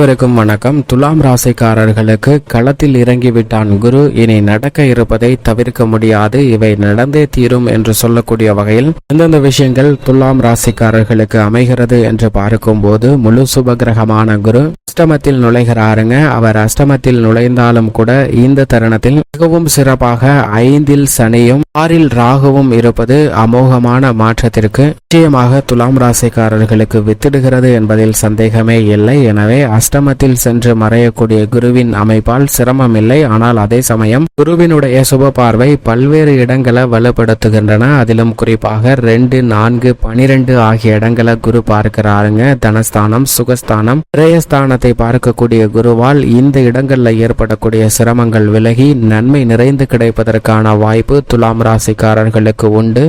அனைவருக்கும் வணக்கம். துலாம் ராசிக்காரர்களுக்கு களத்தில் இறங்கிவிட்டான் குரு. இனி நடக்க இருப்பதை தவிர்க்க முடியாது. இவை நடந்தே தீரும் என்று சொல்லக்கூடிய வகையில் எந்தெந்த விஷயங்கள் துலாம் ராசிக்காரர்களுக்கு அமைகிறது என்று பார்க்கும்போது முழு சுபகிரகமான குரு அஷ்டமத்தில் நுழைகிறாருங்க. அவர் அஷ்டமத்தில் நுழைந்தாலும் கூட இந்த தருணத்தில் மிகவும் சிறப்பாக ஐந்தில் சனியும் ஆறில் ராகுவும் இருப்பது அமோகமான மாற்றத்திற்கு நிச்சயமாக துலாம் ராசிக்காரர்களுக்கு வித்திடுகிறது என்பதில் சந்தேகமே இல்லை. எனவே அஷ்டமத்தில் சென்று மறையக்கூடிய குருவின் அமைப்பால் சிரமம் இல்லை ஆனால் அதே சமயம் குருவினுடைய சுப பார்வை பல்வேறு இடங்களை வலுப்படுத்துகின்றன. அதிலும் குறிப்பாக ரெண்டு நான்கு பனிரெண்டு ஆகிய இடங்களை குரு பார்க்கிறாருங்க. தனஸ்தானம் சுகஸ்தானம் பிரேயஸ்தானத்தை பார்க்கக்கூடிய குருவால் இந்த இடங்களில் ஏற்படக்கூடிய சிரமங்கள் விலகி நன்மை நிறைந்து கிடைப்பதற்கான வாய்ப்பு துலாம் ராசிக்காரர்களுக்கு உண்டு.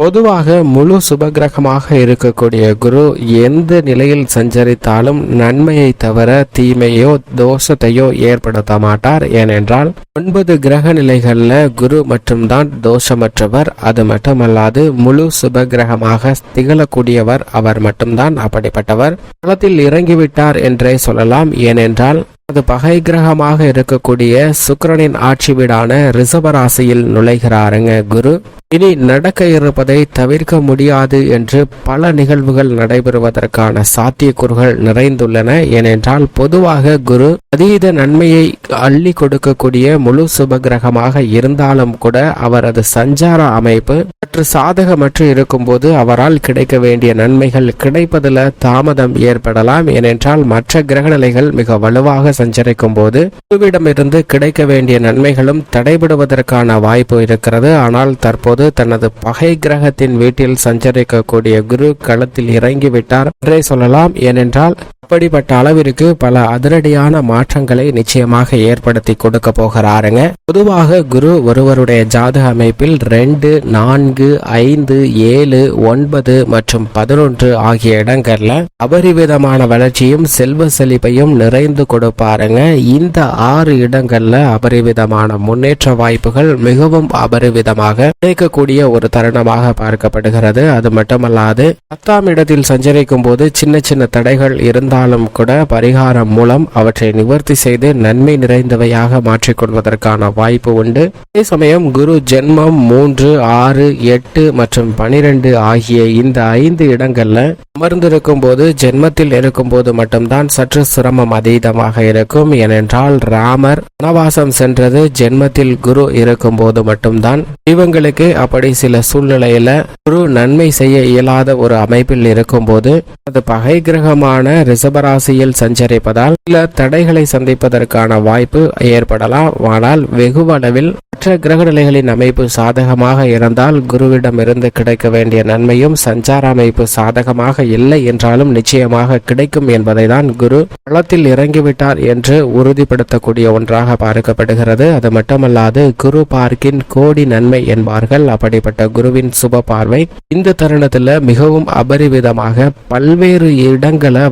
பொதுவாக முழு சுபகிரகமாக இருக்கக்கூடிய குரு எந்த நிலையில் சஞ்சரித்தாலும் நன்மையை தவிர தீமையோ தோஷத்தையோ ஏற்படுத்த மாட்டார். ஏனென்றால் ஒன்பது கிரக நிலைகள்ல குரு மட்டும்தான் தோஷமற்றவர் அது மட்டுமல்லாது முழு சுபகிரகமாக திகழக்கூடியவர் அவர் மட்டும்தான் அப்படிப்பட்டவர். களத்தில் இறங்கிவிட்டார் என்றே சொல்லலாம். ஏனென்றால் அது பகை கிரகமாக இருக்கக்கூடிய சுக்கரனின் ஆட்சி வீடான ரிஷபராசியில் நுழைகிறாருங்க குரு. இனி நடக்க இருப்பதை தவிர்க்க முடியாது என்று பல நிகழ்வுகள் நடைபெறுவதற்கான சாத்தியக்கூறுகள் நிறைந்துள்ளன. ஏனென்றால் பொதுவாக குரு அதீத நன்மையை அள்ளி கொடுக்கக்கூடிய முழு சுபகிரகமாக இருந்தாலும் கூட அவரது சஞ்சார அமைப்பு சற்று சாதகமற்று இருக்கும்போது அவரால் கிடைக்க வேண்டிய நன்மைகள் கிடைப்பதில் தாமதம் ஏற்படலாம். ஏனென்றால் மற்ற கிரகநிலைகள் மிக வலுவாக சஞ்சரிக்கும் போது குருவிடமிருந்து கிடைக்க வேண்டிய நன்மைகளும் தடைபடுவதற்கான வாய்ப்பு இருக்கிறது. ஆனால் தற்போது தனது பகை கிரகத்தின் வீட்டில் சஞ்சரிக்கக்கூடிய குரு களத்தில் இறங்கிவிட்டார். என்றே சொல்லலாம். ஏனென்றால் அப்படிப்பட்ட அளவிற்கு பல அதிரடியான மாற்றங்களை நிச்சயமாக ஏற்படுத்தி கொடுக்க போகிறாருங்க. பொதுவாக குரு ஒருவருடைய ஜாதக அமைப்பில் ரெண்டு நான்கு ஐந்து ஏழு ஒன்பது மற்றும் பதினொன்று ஆகிய இடங்கள்ல அபரிவிதமான வளர்ச்சியும் செல்வ செழிப்பையும் நிறைந்து கொடுப்பாருங்க. இந்த ஆறு இடங்கள்ல அபரிவிதமான முன்னேற்ற வாய்ப்புகள் மிகவும் அபரிவிதமாக கிடைக்கக்கூடிய ஒரு தருணமாக பார்க்கப்படுகிறது. அது மட்டுமல்லாது பத்தாம் இடத்தில் சஞ்சரிக்கும் போது சின்ன சின்ன தடைகள் இருந்தால் இருந்தாலும் கூட பரிகாரம் மூலம் அவற்றை நிவர்த்தி செய்து நன்மை நிறைந்தவையாக மாற்றிக்கொள்வதற்கான வாய்ப்பு உண்டு. அதே சமயம் குரு ஜென்மம் மூன்று ஆறு எட்டு மற்றும் பனிரெண்டு ஆகிய இந்த ஐந்து இடங்கள்ல அமர்ந்திருக்கும் போது ஜென்மத்தில் இருக்கும் போது மட்டும்தான் சற்று சிரமம் அதீதமாக இருக்கும். ஏனென்றால் ராமர் வனவாசம் சென்றது. ஜென்மத்தில் குரு இருக்கும் போது மட்டும்தான். இவங்களுக்கு அப்படி சில சூழ்நிலையில குரு நன்மை செய்ய இயலாத ஒரு அமைப்பில் இருக்கும் போது அது பகை கிரகமான ரிஷபராசியில் சஞ்சரிப்பதால் சில தடைகளை சந்திப்பதற்கான வாய்ப்பு ஏற்படலாம். ஆனால் வெகுவளவில் மற்ற கிரகநிலைகளின் அமைப்பு சாதகமாக இருந்தால் குருவிடமிருந்து கிடைக்க வேண்டிய நன்மையும் சஞ்சார அமைப்பு சாதகமாக இல்லை என்றாலும் நிச்சயமாக கிடைக்கும் என்பதை தான் குரு களத்தில் இறங்கிவிட்டார் என்று உறுதிப்படுத்தக்கூடிய ஒன்றாக பார்க்கப்படுகிறது. அது மட்டுமல்லாது குரு பார்க்கின் கோடி நன்மை என்பார்கள். அப்படிப்பட்ட குருவின் சுப பார்வை இந்த தருணத்தில் மிகவும் அபரிவிதமாக பல்வேறு இடங்களை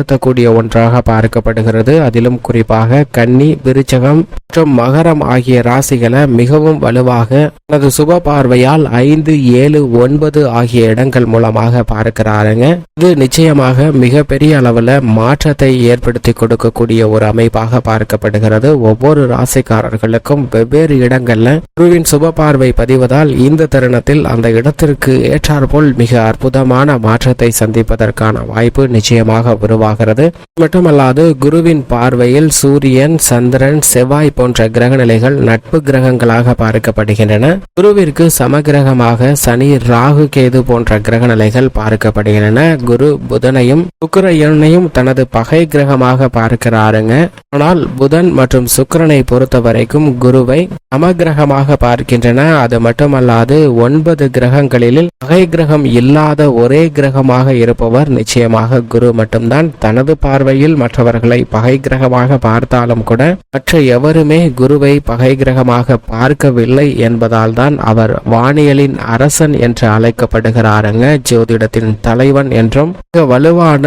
பயன்படுத்தக்கூடிய ஒன்றாக பார்க்கப்படுகிறது. அதிலும் குறிப்பாக கன்னி விருச்சகம் மற்றும் மகரம் ஆகிய ராசிகளை மிகவும் வலுவாக தனது சுப பார்வையால் ஐந்து ஏழு ஒன்பது ஆகிய இடங்கள் மூலமாக பார்க்கிறாருங்க. இது நிச்சயமாக மிகப்பெரிய அளவுல மாற்றத்தை ஏற்படுத்தி கொடுக்கக்கூடிய ஒரு அமைப்பாக பார்க்கப்படுகிறது. ஒவ்வொரு ராசிக்காரர்களுக்கும் வெவ்வேறு இடங்கள்ல குருவின் சுப பார்வை பதிவதால் இந்த தருணத்தில் அந்த இடத்திற்கு ஏற்றாற்போல் மிக அற்புதமான மாற்றத்தை சந்திப்பதற்கான வாய்ப்பு நிச்சயமாக உருவாகிறது. மட்டுமல்லாது குருவின் பார்வையில் சூரியன் சந்திரன் செவ்வாய் போன்ற கிரகநிலைகள் நட்பு கிரகங்களாக பார்க்கப்படுகின்றன. குருவிற்கு சமகிரகமாக சனி ராகு கேது போன்ற கிரகநிலைகள் பார்க்கப்படுகின்றன. குரு புதனையும் சுக்கரையனையும் தனது பகை கிரகமாக பார்க்கிறாருங்க. ஆனால் புதன் மற்றும் சுக்கரனை பொறுத்த வரைக்கும் குருவை சமகிரகமாக பார்க்கின்றன. அது மட்டுமல்லாது ஒன்பது கிரகங்களில் பகை கிரகம் இல்லாத ஒரே கிரகமாக இருப்பவர் நிச்சயமாக குரு மட்டும்தான். தனது பார்வையில் மற்றவர்களை பகை கிரகமாக பார்த்தாலும் கூட மற்ற எவருமே குருவை பகை கிரகமாக பார்க்கவில்லை என்பதால் தான் அவர் வானியலின் அரசன் என்று அழைக்கப்படுகிறாருங்க. ஜோதிடத்தின் தலைவன் என்றும் மிக வலுவான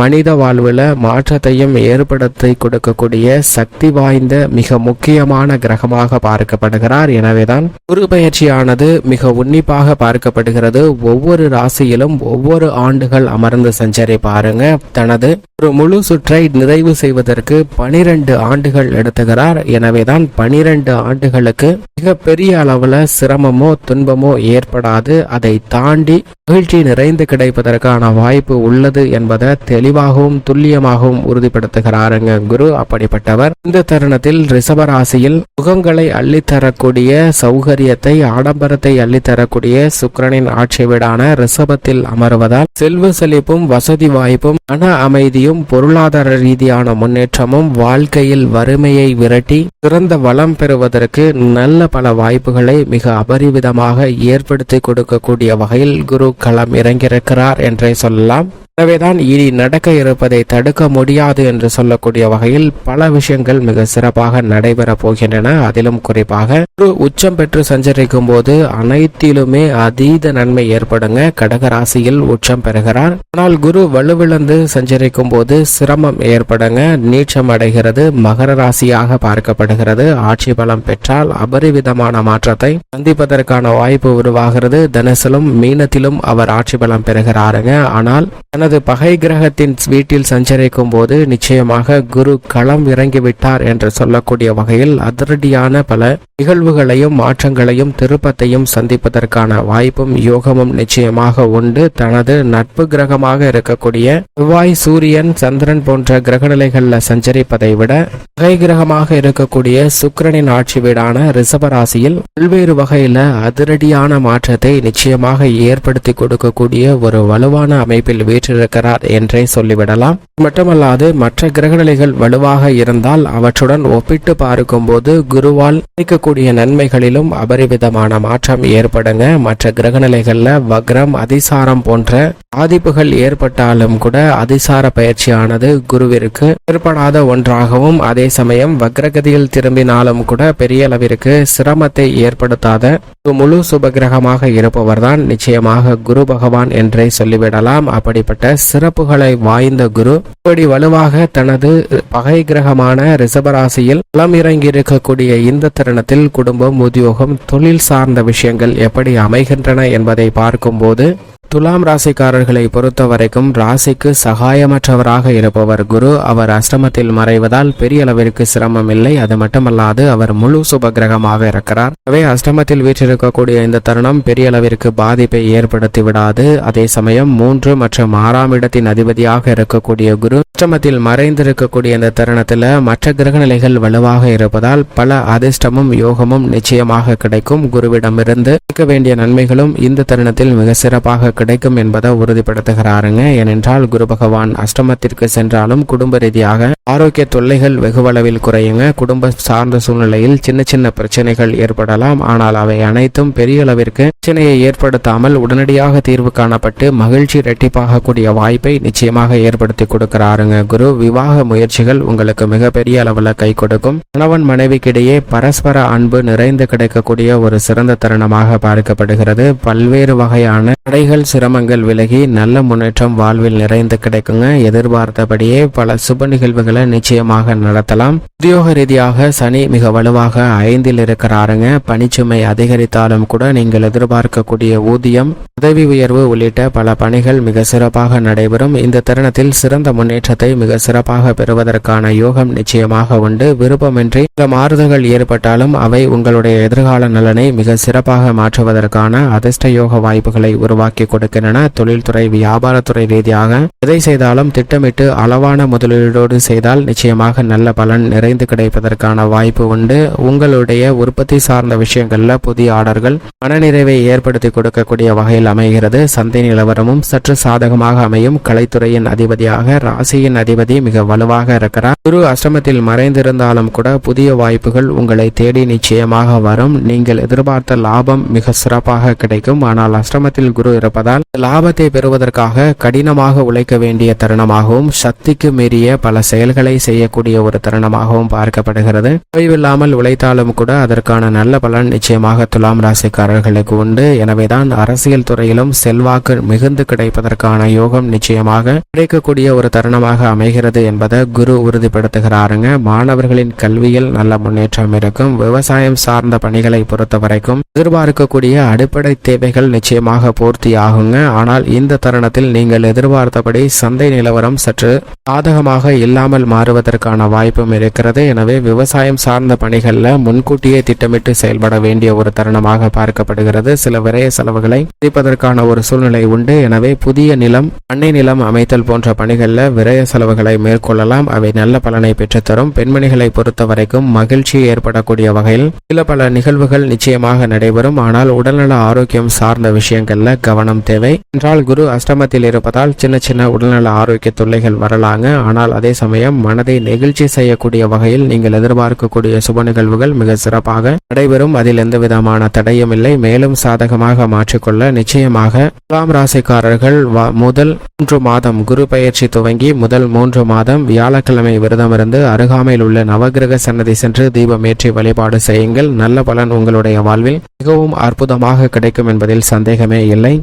மனித வாழ்வில் மாற்றத்தையும் ஏற்படுத்தி கொடுக்கக்கூடிய சக்தி வாய்ந்த மிக முக்கியமான கிரகமாக பார்க்கப்படுகிறார். எனவேதான் குரு பயிற்சியானது மிக உன்னிப்பாக பார்க்கப்படுகிறது. ஒவ்வொரு ராசியிலும் ஒவ்வொரு ஆண்டுகள் அமர்ந்து சஞ்சரி பாருங்க தனது ஒரு முழு சுற்றை நிறைவு செய்வதற்கு பனிரெண்டு ஆண்டுகள் எடுத்துகிறார். எனவேதான் பனிரெண்டு ஆண்டுகளுக்கு மிக பெரிய அளவுல சிரமமோ துன்பமோ ஏற்படாது. அதை தாண்டி மகிழ்ச்சி நிறைந்து கிடைப்பதற்கான வாய்ப்பு உள்ளது என்பதை தெளிவாகவும் துல்லியமாகவும் உறுதிப்படுத்துகிறாருங்க குரு. அப்படிப்பட்டவர் இந்த தருணத்தில் ரிஷபராசியில் முகங்களை அள்ளித்தரக்கூடிய சௌகரியத்தை ஆடம்பரத்தை அள்ளித்தரக்கூடிய சுக்கரனின் ஆட்சி வீடான ரிஷபத்தில் அமர்வதால் செல்வ செழிப்பும் வசதி வாய்ப்பும் மன அமைதியும் பொருளாதார ரீதியான முன்னேற்றமும் வாழ்க்கையில் வறுமையை விரட்டி சிறந்த வளம் பெறுவதற்கு நல்ல பல வாய்ப்புகளை மிக அபரிவிதமாக ஏற்படுத்தி கொடுக்கக்கூடிய வகையில் குரு களம் இறங்கியிருக்கிறார் என்றே சொல்லலாம். எனவேதான் இனி நடக்க இருப்பதை தடுக்க முடியாது என்று சொல்லக்கூடிய வகையில் பல விஷயங்கள் மிக சிறப்பாக நடைபெற போகின்றன. அதிலும் குறிப்பாக ஒரு உச்சம் பெற்று சஞ்சரிக்கும் போது அனைத்திலுமே அதீத நன்மை ஏற்படுங்க. கடகராசியில் உச்சம் பெறுகிறார். ஆனால் குரு வலுவிழந்து சஞ்சரிக்கும் போது சிரமம் ஏற்படுங்க. நீச்சம் அடைகிறது. மகர ராசியாக பார்க்கப்படுகிறது. ஆட்சி பலம் பெற்றால் அபரிவிதமான மாற்றத்தை சந்திப்பதற்கான வாய்ப்பு உருவாகிறது. தனசிலும் மீனத்திலும் அவர் ஆட்சி பலம் பெறுகிறாருங்க. ஆனால் தனது பகை கிரகத்தின் வீட்டில் சஞ்சரிக்கும் போது நிச்சயமாக குரு களம் இறங்கிவிட்டார் என்று சொல்லக்கூடிய வகையில் அதிரடியான பல நிகழ்வுகளையும் மாற்றங்களையும் திருப்பத்தையும் சந்திப்பதற்கான வாய்ப்பும் யோகமும் நிச்சயமாக உண்டு. தனது நட்பு கிரகமாக இருக்கக்கூடிய செவ்வாய் சூரியன் சந்திரன் போன்ற கிரகநிலைகள்ல சஞ்சரிப்பதை விட பகை கிரகமாக இருக்கக்கூடிய சுக்கிரனின் ஆட்சி வீடான ரிஷபராசியில் பல்வேறு வகையில அதிரடியான மாற்றத்தை நிச்சயமாக ஏற்படுத்தி கொடுக்கக்கூடிய ஒரு வலுவான அமைப்பில் வீற்றிருக்கிறார் என்றே சொல்லிவிடலாம். மட்டுமல்லாது மற்ற கிரகநிலைகள் வலுவாக இருந்தால் அவற்றுடன் ஒப்பிட்டு பார்க்கும்போது குருவால் கிடைக்கக்கூடிய நன்மைகளிலும் அபரிவிதமான மாற்றம் ஏற்படுங்க. மற்ற கிரகநிலைகள்ல வக்ரம் அதிசாரம் போன்ற பாதிப்புகள் ஏற்பட்டாலும் கூட அதிசார பயிற்சியானது குருவிற்கு ஏற்படாத ஒன்றாகவும் அதே சமயம் வக்ரகதியில் திரும்பினாலும் கூட பெரிய அளவிற்கு சிரமத்தை ஏற்படுத்தாத ஒரு முழு சுபகிரகமாக இருப்பவர்தான் நிச்சயமாக குரு பகவான் என்றே சொல்லிவிடலாம். அப்படிப்பட்ட சிறப்புகளை வாய்ந்த குரு இப்படி வலுவாக தனது பகை கிரகமான ரிசபராசியில் களம் இறங்கி இருக்கக்கூடிய இந்த தருணத்தில் குடும்பம் உத்தியோகம் தொழில் சார்ந்த விஷயங்கள் எப்படி அமைகின்றன என்பதை பார்க்கும்போது துலாம் ராசிக்காரர்களை பொறுத்த வரைக்கும் ராசிக்கு சகாயமற்றவராக இருப்பவர் குரு. அவர் அஷ்டமத்தில் மறைவதால் பெரிய அளவிற்கு சிரமம் இல்லை. அது மட்டுமல்லாது அவர் முழு சுபகிரகமாக இருக்கிறார். எனவே அஷ்டமத்தில் வீற்றிருக்கக்கூடிய இந்த தருணம் பெரிய அளவிற்கு பாதிப்பை ஏற்படுத்தி விடாது. அதே சமயம் மூன்று மற்றும் ஆறாம் இடத்தின் அதிபதியாக இருக்கக்கூடிய குரு அஷ்டமத்தில் மறைந்திருக்கக்கூடிய இந்த தருணத்தில் மற்ற கிரகநிலைகள் வலுவாக இருப்பதால் பல அதிர்ஷ்டமும் யோகமும் நிச்சயமாக கிடைக்கும். குருவிடமிருந்து கிடைக்க வேண்டிய நன்மைகளும் இந்த தருணத்தில் மிக சிறப்பாக கிடைக்கும் என்பதை உறுதிப்படுத்துகிறாருங்க. ஏனென்றால் குரு பகவான் அஷ்டமத்திற்கு சென்றாலும் குடும்ப ரீதியாக ஆரோக்கிய தொல்லைகள் வெகுவளவில் குறையுங்க. குடும்ப சார்ந்த சூழ்நிலையில் சின்ன சின்ன பிரச்சனைகள் ஏற்படலாம். ஆனால் அவை அனைத்தும் பெரிய அளவிற்கு பிரச்சனையை ஏற்படுத்தாமல் உடனடியாக தீர்வு காணப்பட்டு மகிழ்ச்சி இரட்டிப்பாகக்கூடிய வாய்ப்பை நிச்சயமாக ஏற்படுத்தி கொடுக்கிறாருங்க. குரு. விவாக முயற்சிகள் உங்களுக்கு மிகப்பெரிய அளவில் கை கொடுக்கும். கணவன் மனைவிக்கிடையே பரஸ்பர அன்பு நிறைந்து கிடைக்கக்கூடிய ஒரு சிறந்த தருணமாக பார்க்கப்படுகிறது. பல்வேறு வகையான தடைகள் சிரமங்கள் விலகி நல்ல முன்னேற்றம் வாழ்வில் நிறைந்து கிடைக்குங்க. எதிர்பார்த்தபடியே பல சுப நிகழ்வுகளை நிச்சயமாக நடத்தலாம். உத்தியோக ரீதியாக சனி மிக வலுவாக ஐந்தில் இருக்கிறாருங்க. பணிச்சுமை அதிகரித்தாலும் கூட நீங்கள் எதிர்பார்க்கக்கூடிய ஊதியம் உதவி உயர்வு உள்ளிட்ட பல பணிகள் மிக சிறப்பாக நடைபெறும். இந்த தருணத்தில் சிறந்த முன்னேற்றத்தை மிக சிறப்பாக பெறுவதற்கான யோகம் நிச்சயமாக உண்டு. விருப்பமின்றி சில மாறுதல்கள் ஏற்பட்டாலும் அவை உங்களுடைய எதிர்கால நலனை மிக சிறப்பாக மாற்றுவதற்கான அதிர்ஷ்ட யோக வாய்ப்புகளை உருவாக்கி கொடுக்கின்றன. தொழில்துறை வியாபாரத்துறை ரீதியாக எதை செய்தாலும் திட்டமிட்டு அளவான முதலீடோடு செய்தால் நிச்சயமாக நல்ல பலன் நிறை குறைந்து கிடைப்பதற்கான வாய்ப்பு உண்டு. உங்களுடைய உற்பத்தி சார்ந்த விஷயங்கள்ல புதிய ஆர்டர்கள் மனநிறைவை ஏற்படுத்தி கொடுக்கக்கூடிய வகையில் அமைகிறது. சந்தை நிலவரமும் சற்று சாதகமாக அமையும். கலைத்துறையின் அதிபதியாக ராசியின் அதிபதி மிக வலுவாக இருக்கிறார். குரு அஷ்டமத்தில் மறைந்திருந்தாலும் கூட புதிய வாய்ப்புகள் உங்களை தேடி நிச்சயமாக வரும். நீங்கள் எதிர்பார்த்த லாபம் மிக சிறப்பாக கிடைக்கும். ஆனால் அஷ்டமத்தில் குரு இருப்பதால் லாபத்தை பெறுவதற்காக கடினமாக உழைக்க வேண்டிய தருணமாகவும் சக்திக்கு மீறிய பல செயல்களை செய்யக்கூடிய ஒரு தருணமாகவும் பார்க்கப்படுகிறது. ஓய்வில்லாமல் உழைத்தாலும் கூட அதற்கான நல்ல பலன் நிச்சயமாக துலாம் ராசிக்காரர்களுக்கு உண்டு. எனவேதான் அரசியல் துறையிலும் செல்வாக்கு மிகுந்து கிடைப்பதற்கான யோகம் நிச்சயமாக கிடைக்கக்கூடிய ஒரு தருணமாக அமைகிறது என்பதை குரு உறுதிப்படுத்துகிறாருங்க. மாணவர்களின் கல்வியில் நல்ல முன்னேற்றம் இருக்கும். விவசாயம் சார்ந்த பணிகளை பொறுத்த வரைக்கும் எதிர்பார்க்கக்கூடிய அடிப்படை தேவைகள் நிச்சயமாக பூர்த்தி ஆகுங்க ஆனால் இந்த தருணத்தில் நீங்கள் எதிர்பார்த்தபடி சந்தை நிலவரம் சற்று சாதகமாக இல்லாமல் மாறுவதற்கான வாய்ப்பும் இருக்கிறது. எனவே விவசாயம் சார்ந்த பணிகளில் முன்கூட்டியே திட்டமிட்டு செயல்பட வேண்டிய ஒரு தருணமாக பார்க்கப்படுகிறது. சில விரய செலவுகளை சந்திப்பதற்கான ஒரு சூழ்நிலை உண்டு. எனவே புதிய நிலம் பண்ணை நிலம் அமைத்தல் போன்ற பணிகளில் விரய செலவுகளை மேற்கொள்ளலாம். அவை நல்ல பலனை பெற்றுத்தரும். பெண்மணிகளை பொறுத்த வரைக்கும் மகிழ்ச்சி ஏற்படக்கூடிய வகையில் சில பல நிகழ்வுகள் நிச்சயமாக நடைபெறும். ஆனால் உடல்நல ஆரோக்கியம் சார்ந்த விஷயங்கள்ல கவனம் தேவை. என்றால் குரு அஷ்டமத்தில் இருப்பதால் சின்ன சின்ன உடல்நல ஆரோக்கிய தொல்லைகள் வரலாங்க. ஆனால் அதே சமயம் மனதை நெகிழ்ச்சி செய்யக்கூடிய வகையில் நீங்கள் எதிர்பார்க்கக்கூடிய சுப நிகழ்வுகள் மிக சிறப்பாக நடைபெறும். அதில் எந்த விதமான தடையும் இல்லை. மேலும் சாதகமாக மாற்றிக்கொள்ள நிச்சயமாக துலாம் ராசிக்காரர்கள் முதல் மூன்று மாதம் குரு பயிற்சி துவங்கி முதல் மூன்று மாதம் வியாழக்கிழமை விரதமிருந்து அருகாமையில் உள்ள நவகிரக சன்னதி சென்று தீபம் ஏற்றி வழிபாடு செய்யுங்கள். நல்ல பலன் உங்களுடைய வாழ்வில் மிகவும் அற்புதமாக கிடைக்கும் என்பதில் சந்தேகமே இல்லை.